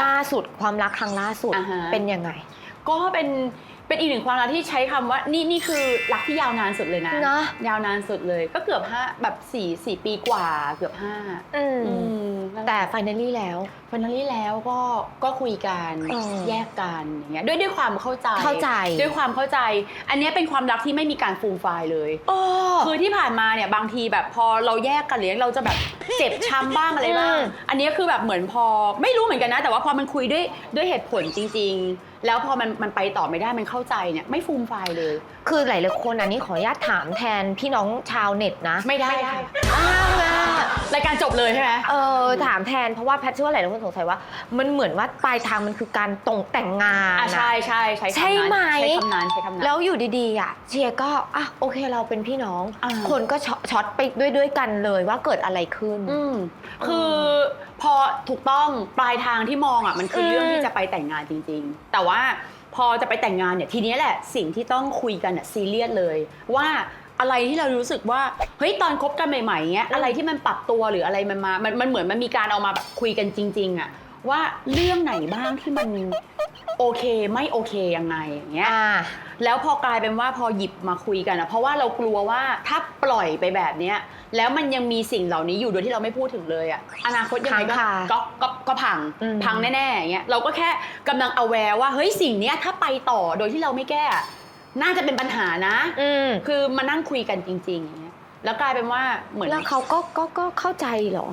ล่าสุดความรักครั้งล่าสุดอ่าฮะ เป็นยังไง ก็เป็น เป็นอีกหนึ่งความรักที่ใช้คำว่านี่นี่คือรักที่ยาวนานสุดเลยนะ นะ ยาวนานสุดเลยก็เกือบห้าแบบสี่สี่ปีกว่าเกือบห้าอืม อืมแต่ finally แล้ว ฟันนัลลี่แล้วก็ก็คุยกันอืมแยกกันอย่างเงี้ยด้วยด้วยความเข้าใจเข้าใจ ด้วยความเข้าใจ อันเนี้ยเป็นความรักที่ไม่มีการฟูมไฟายเลย โอ้ คือที่ผ่านมาเนี่ยบางทีแบบพอเราแยกกันเลี้ยงเราจะแบบเจ็บช้ำบ้างอะไรบ้าง อืม อันเนี้ยคือแบบเหมือนพอไม่รู้เหมือนกันนะ แต่ว่าพอมันคุยด้วยด้วยเหตุผลจริง ๆ แล้วพอมันมันไปต่อไม่ได้มันเข้าใจเนี่ยไม่ฟูมไฟายเลย คือหลายๆคนอันนี้ขออนุญาตถามแทนพี่น้องชาวเน็ตนะ ไม่ได้ค่ะ อ้าวนะ รายการจบเลยใช่ไหม เออถามแทนเพราะว่าแพทเชื่อว่าหลายๆคนสงสัยว่า มันเหมือนว่าปลายทางมันคือการตรงแต่งงานอะอะใช่ใช่ใช้คำนั้นใช่ไหมใช้คำนั้นใช้คำนั้น แล้วอยู่ดีๆอะเชียร์ก็อะโอเคเราเป็นพี่น้อง อ่า คนก็ช็อตช็อตไปด้วยด้วยกันเลยว่าเกิดอะไรขึ้น อืมคือพอถูกต้องปลายทางที่มองอะมันคืออม เรื่องที่จะไปแต่งงานจริง ๆ แต่ว่าพอจะไปแต่งงานเนี่ยทีเนี้ยแหละสิ่งที่ต้องคุยกันอะซีเรียสเลย ว่า อะไรที่เรารู้สึกว่าเฮ้ยตอนคบกันใหม่ๆเงี้ยอะไรที่มันปรับตัวหรืออะไรมันมามันมันเหมือนมันมีการเอามาแบบคุยกันจริง ๆอะว่าเรื่องไหนบ้างที่มันโอเคไม่โอเคยังไงอย่างเงี้ย อ่า แล้วพอกลายเป็นว่าพอหยิบมาคุยกันอะเพราะว่าเรากลัวว่าถ้าปล่อยไปแบบเนี้ยแล้วมันยังมีสิ่งเหล่านี้อยู่โดยที่เราไม่พูดถึงเลยอะอนาคตยังไงก็ค้างคาก็ก็ก็พังอืม พังแน่ๆอย่างเงี้ยเราก็แค่กำลังเอาแวร์ว่าเฮ้ยสิ่งเนี้ยถ้าไปต่อโดยที่เราไม่แก้ น่าจะเป็นปัญหานะ อืมคือมานั่งคุยกันจริงๆอย่างเงี้ยแล้วกลายเป็นว่าเหมือน แล้วเขาก็ก็ก็เข้าใจเหรอ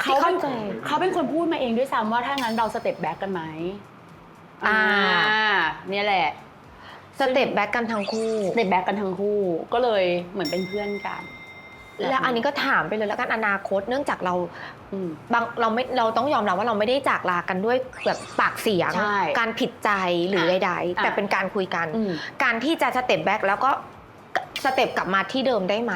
เขาที่เป็เข้านใจ เขาเป็นคนพูดมาเองด้วยซ้ำว่าถ้างั้นเราสเต็ปแบ็กกันไหมอ่า เนี่ยแหละสเต็ปแบ็กกันทั้งคู่ในแบ็กกันทั้งคู่ ก็เลยเหมือนเป็นเพื่อนกัน แล้วอันนี้ก็ถามไปเลยแล้วกันอนาคตเนื่องจากเราอืมบางเราไม่เราต้องยอมรับว่าเราไม่ได้จากลากันด้วยแบบปากเสียงใช่การผิดใจหรืออะใดๆอะแต่เป็นการคุยกันอืมการที่จะสเต็ปแบ็กแล้วก็สเต็ปกลับมาที่เดิมได้ไหม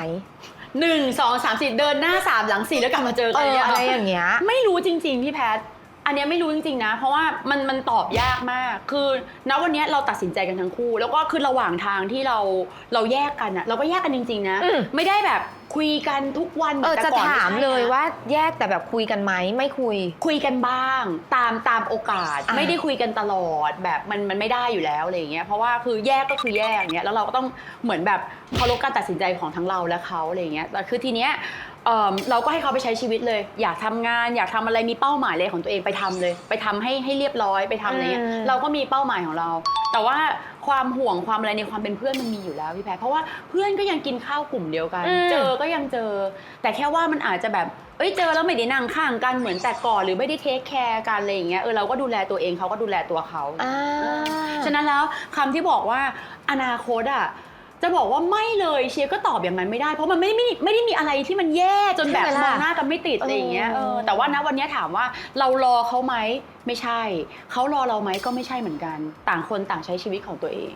หนึ่งสองสามสี่เดินหน้าสามหลังสี่แล้วกลับมาเจอเอกันอเนี่ยอะไรอย่างเงี้ยไม่รู้จริง ๆ พี่แพทย์อันเนี้ยไม่รู้จริงๆนะ เพราะว่ามันมันตอบยากมาก คือณวันเนี้ยเราตัดสินใจกันทั้งคู่ แล้วก็คือระหว่างทางที่เราเราแยกกันอะเราก็แยกกันจริง ๆ นะอืมไม่ได้แบบ คุยกันทุกวันเออแต่จะก่นถามไใช่เลยนะ ว่าแยกแต่แบบคุยกันไหมไม่คุย คุยกันบ้างตามตามโอกาสอะ ไม่ได้คุยกันตลอดแบบมันมันไม่ได้อยู่แล้วอะไรอย่างเงี้ยเพราะว่าคือแยกก็คือแยกอย่างเงี้ยแล้วเราก็ต้องเหมือนแบบเคารพการตัดสินใจของทั้งเราและเขาอะไรอย่างเงี้ยแต่คือทีเนี้ยเอิ่มเราก็ให้เขาไปใช้ชีวิตเลย อยากทำงาน อยากทำอะไรมีเป้าหมายเลยของตัวเองไปทำเลย ไปทำให้ให้เรียบร้อยไปทำอะไรเงี้ยอืม เราก็มีเป้าหมายของเรา แต่ว่า ความห่วงความอะไรในความเป็นเพื่อนมันมีอยู่แล้วพี่แพรเพราะว่าเพื่อนก็ยังกินข้าวกลุ่มเดียวกัน อืม เจอก็ยังเจอ แต่แค่ว่ามันอาจจะแบบเอ้ยเจอแล้วไม่ได้นั่งข้างกันเหมือนแต่ก่อนหรือไม่ได้เทคแคร์กันอะไรอย่างเงี้ยเออเราก็ดูแลตัวเองเขาก็ดูแลตัวเขา อ่า ฉะนั้นแล้วคำที่บอกว่าอนาคตอะ จะบอกว่าไม่เลยเชียร์ก็ตอบอย่างนั้นไม่ได้ เพราะมันไม่ไม่ไม่ได้มีอะไรที่มันแย่จนแบบใช่ไหมมล่ะองหน้ากันไม่ติดอะไรอย่างเงี้ยเอเอออแต่ว่าณวันเนี้ยถามว่าเรารอเขาไหมไม่ใช่ เขารอเราไหมก็ไม่ใช่เหมือนกัน ต่างคนต่างใช้ชีวิตของตัวเอง